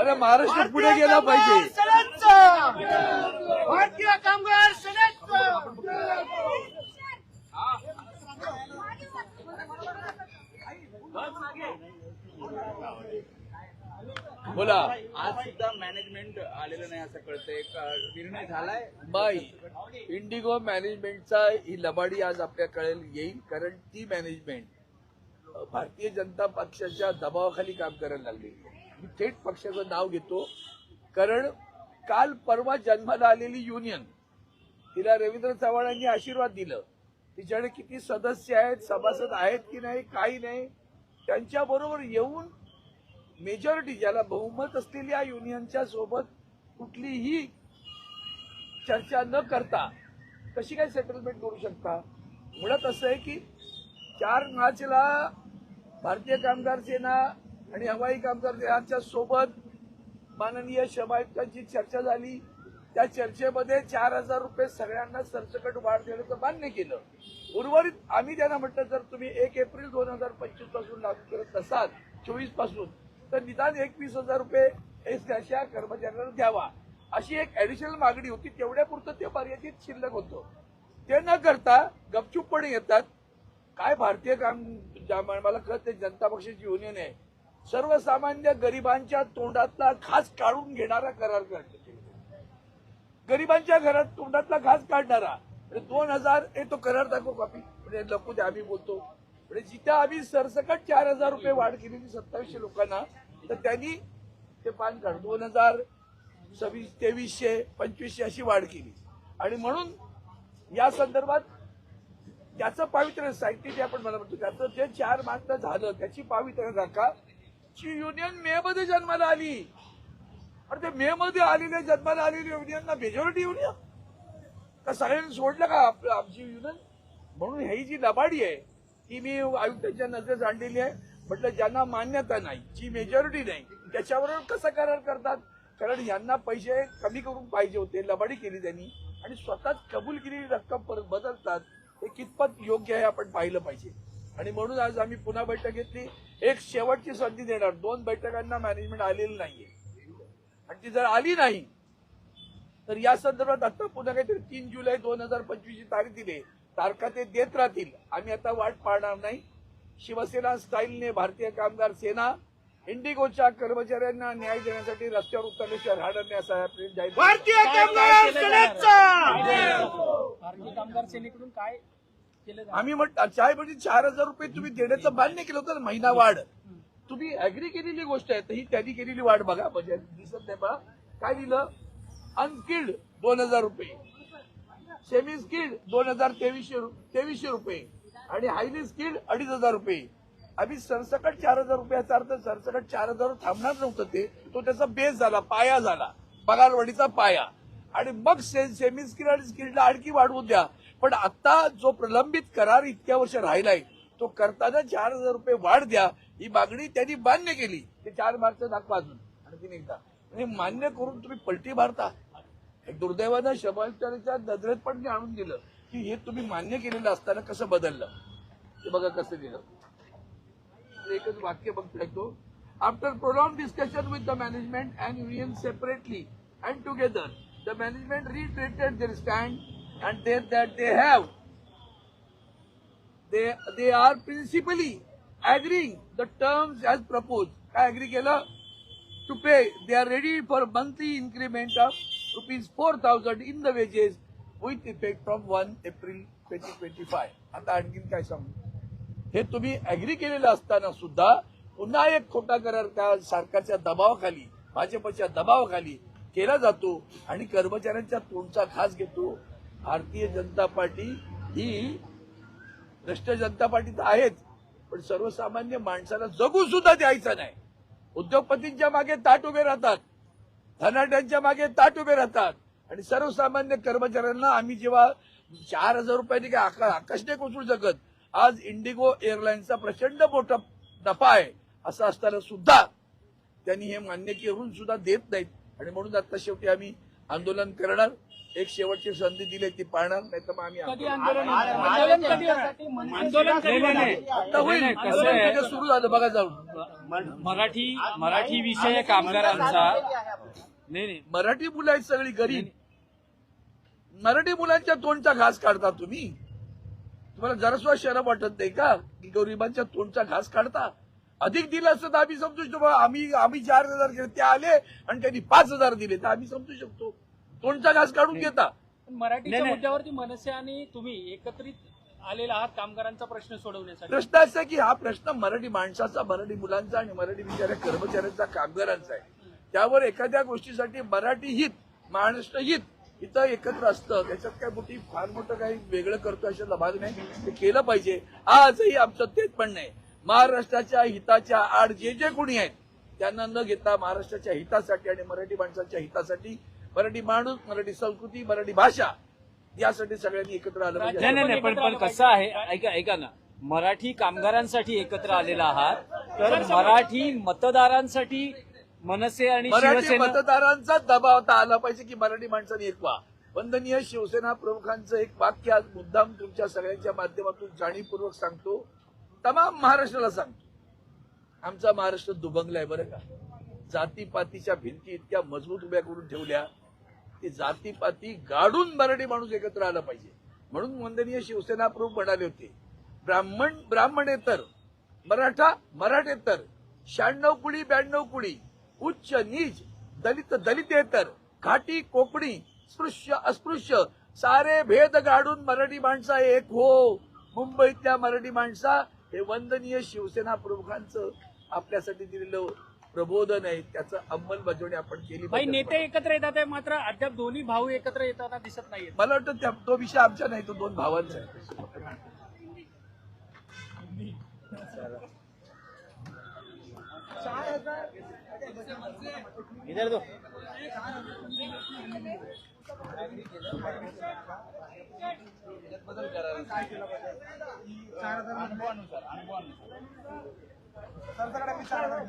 अरे महाराष्ट्र पुढे गेला पाहिजे. भारतीय कामगार बोला. आलेलं नाही असं कळतंय. निर्णय झालाय. बाई इंडिगो मॅनेजमेंटचा ही लबाडी आज आपल्या कळेल येईल कारण ती मॅनेजमेंट भारतीय जनता पक्षाच्या दबावाखाली काम करायला लागली. मी थेट पक्षाचं नाव घेतो कारण काल परवा जन्माला आलेली युनियन तिला रवींद्र चव्हाणांनी आशीर्वाद दिलं. तिच्याकडे किती सदस्य आहेत सभासद आहेत की नाही काही नाही त्यांच्याबरोबर येऊन मेजॉरिटी ज्याला बहुमत असलेल्या युनियनच्या सोबत कुठलीही चर्चा न करता कशी काय सेटलमेंट करू शकता? मुळात असं आहे की चार मार्चला भारतीय कामगार सेना आणि हवाई कामगार सेनाच्या सोबत माननीय शबायुक्तांची चर्चा झाली. त्या चर्चेमध्ये चार हजार रुपये सगळ्यांना सरसकट वाढ देण्याचं मान्य केलं. उर्वरित आम्ही त्यांना म्हटलं जर तुम्ही एक एप्रिल दोन हजार पंचवीसपासून लागू करत असाल चोवीसपासून तर निदान एकवीस हजार रुपये एस त्याच्या कर्मचाऱ्यांना द्यावा. अशी एक ऍडिशनल मागणी होती. तेवढ्यापुरतं ते मर्यादित शिल्लक होतं. ते न करता गपचूपपणे येतात. काय भारतीय काम मला कळत जनता पक्षाची युनियन आहे. सर्वसामान्य गरिबांच्या तोंडातला घास काढून घेणारा करार करते गरिबांच्या घरात तोंडातला घास काढणारा. म्हणजे दोन हजार हे तो करार दाखव कॉपी. म्हणजे नको ते आम्ही बोलतो. म्हणजे जिथं आम्ही सरसकट चार हजार रुपये वाढ केलेली सत्तावीसशे लोकांना तर त्यांनी ते पान काढ. दोन हजार सव्वीस तेवीसशे पंचवीसशे अशी वाढ केली. आणि म्हणून या संदर्भात त्याचं पावित्र्य साहित्य जे आपण मला म्हणतो त्याचं जे चार मात्र झालं त्याची पावित्र्य राखा. ची युनियन मे मध्ये जन्माला आली. आणि ते मे मध्ये आलेल्या जन्माला आलेली युनियनला मेजॉरिटी युनियन का सगळ्यांनी सोडलं का आपलं आमची युनियन म्हणून ही जी लबाडी आहे ती मी आयुक्तांच्या नजरेस आणलेली आहे. म्हटलं ज्यांना मान्यता नाही जी मेजॉरिटी नाही त्याच्याबरोबर कसा करार करतात? कारण यांना पैसे कमी करून पाहिजे होते लबाडी केली त्यांनी आणि स्वतःच कबूल केलेली रक्कम परत बदलतात हे कितपत योग्य आहे आपण पाहिलं पाहिजे. आणि म्हणून आज आम्ही पुन्हा बैठक घेतली. एक शेवटची संधी देणार. दोन बैठकांना मॅनेजमेंट आलेलं नाहीये. आणि ती जर आली नाही तर या संदर्भात आता पुन्हा काहीतरी तीन जुलै दोन हजार पंचवीस ची तारीख दिली तारखा ते देत राहतील. आम्ही आता वाट पाहणार नाही. शिवसेना स्टाईलने भारतीय कामगार सेना इंडिगोच्या कर्मचाऱ्यांना न्याय देण्यासाठी रस्त्यावर उतरल्याशिवाय राहणार नाही असा जाहीर. भारतीय कामगार सेनेचं! भारतीय कामगार सेनेकडून काय? आम्ही म्हटलं चाय म्हणजे चार हजार रुपये तुम्ही देण्याचं मान्य केलं होतं महिना वाढ. तुम्ही अॅग्री केलेली गोष्ट आहे तर ही त्यांनी केलेली वाढ बघा. म्हणजे दिसत नाही बघा काय दिलं अनस्किल्ड दोन हजार रुपये. सेमी स्किल्ड दोन हजार तेवीसशे तेवीसशे रुपये. आणि हायली स्किल्ड अडीच हजार रुपये. आम्ही सरसकट चार हजार रुपयाचा अर्थ सरसकट चार हजार थांबणार नव्हतं ते. तो त्याचा बेस झाला पाया झाला. पगारवाढीचा पाया. आणि मग सेमी स्किल आणि स्किलला आणखी वाढवून द्या. पण आता जो प्रलंबित करार इतक्या वर्ष राहिलाय तो करताना चार हजार रुपये वाढ द्या ही मागणी त्यांनी मान्य केली. ते चार मार्च दाखवा अजून. आणखी एकदा आणि मान्य करून तुम्ही पलटी मारता. दुर्दैवानं शबाच्या नजरेत पण आणून दिलं. की हे तुम्ही मान्य केलेलं असताना कसं बदललं? ते बघा कसं दिलं एकच वाक्य बघता येतो. After prolong discussion with the management and union separately and together the management retreated their stand and there that they have they they are principally agreeing the terms as proposed. काय अग्री केलं? To pay they are ready for monthly increment of rupees four thousand in the wages with effect from one April twenty twenty five आता आणखीन काय सांगू? हे तुम्ही agree केलेलं असताना सुद्धा पुन्हा एक खोटा करार त्या सरकारच्या दबावाखाली भाजपच्या दबावाखाली केला जातो आणि कर्मचाऱ्यांच्या तोंडचा खास घेतो. भारतीय जनता पार्टी ही भ्रष्ट जनता पार्टी तर आहेच पण सर्वसामान्य माणसाला जगू सुद्धा द्यायचं नाही. उद्योगपतींच्या मागे ताट उभे राहतात धनाट्यांच्या मागे ताट उभे राहतात. आणि सर्वसामान्य कर्मचाऱ्यांना आम्ही जेव्हा चार हजार रुपयांनी काय आका- आकाश नाही कोसळू शकत आज इंडिगो एअरलाईन्सचा प्रचंड मोठा नफा आहे असं असताना सुद्धा त्यांनी हे मान्य करून सुद्धा देत नाहीत. आणि म्हणून आता शेवटी आम्ही आंदोलन करणार एक शेवटची संधी दिली ती पाळणार नाही तर मग आम्ही आंदोलन- सुरू झालं बघा जाऊन. मराठी मराठी विषय कामगारांचा नाही नाही. मराठी मुलं आहेत सगळी गरीब. मराठी मुलांच्या तोंडचा घास काढता तुम्ही? तुम्हाला जरासुद्धा शरम वाटत नाही का? की गरिबांच्या तोंडचा घास काढता? अधिक दिलं असतं तर आम्ही समजू शकतो. आम्ही आम्ही चार हजार केले ते आले आणि त्यांनी पाच हजार दिले तर आम्ही समजू शकतो. तोंडचा घास काढून घेता. मराठीच्या नाही. मुद्द्यावरती मनसे आणि तुम्ही एकत्रित आलेला आहात कामगारांचा प्रश्न सोडवण्यासाठी. प्रश्न असा आहे की हा प्रश्न मराठी माणसाचा मराठी मुलांचा आणि मराठी बिचाऱ्या कर्मचाऱ्यांचा कामगारांचा आहे. त्यावर एखाद्या गोष्टीसाठी मराठी हित महाराष्ट्र हित इथं एकत्र असतं. त्याच्यात काय मोठी फार मोठं काही वेगळं करतो अशातला भाग नाही. ते केलं पाहिजे. आजही आमचं तेच म्हणणं आहे. महाराष्ट्राच्या हिताच्या आड जे जे कोणी आहेत त्यांना न घेता महाराष्ट्राच्या हितासाठी आणि मराठी माणसाच्या हितासाठी मराठी माणूस मराठी संस्कृती मराठी भाषा यासाठी सगळ्यांनी एकत्र आलं नाही नाही पण पण कसं आहे ऐका ऐका ना. मराठी कामगारांसाठी एकत्र आलेला आहात तर मराठी मतदारांसाठी मनसे आणि मराठी शिवसेना मतदारांचा दबाव आता आला पाहिजे की मराठी माणसाने एक व्हा. वंदनीय शिवसेना प्रमुखांचं एक वाक्य आज मुद्दाम तुमच्या सगळ्यांच्या माध्यमातून जाणीवपूर्वक सांगतो. तमाम महाराष्ट्राला सांगतो. आमचा महाराष्ट्र दुभंगलाय बरं का. जातीपातीच्या भिंती इतक्या मजबूत उभ्या करून ठेवल्या की जातीपाती गाडून मराठी माणूस एकत्र आला पाहिजे. म्हणून वंदनीय शिवसेना प्रमुख म्हणाले होते ब्राह्मण ब्राह्मणेतर मराठा मराठेतर शहाण्णव कुळी ब्याण्णव कुळी उच्च नीच दलित दलितेतर घाटी कोकणी स्पृश्य अस्पृश्य सारे भेद गाडून मराठी माणसा एक हो. मुंबईतल्या मराठी माणसा हे वंदनीय शिवसेना प्रमुखांचं आपल्यासाठी दिलेलं प्रबोधन आहे. त्याचं अंमलबजावणी आपण केली भाई नेते एकत्र येतात मात्र अद्याप दोन्ही भाऊ एकत्र येताना दिसत नाही मला वाटतं त्या तो विषय आमच्या नाही तो दोन भावांचा आहे. इधर दो। बदल चार हजार अनुभवानुसार अनुभवानुसार सरसकडे चार हजार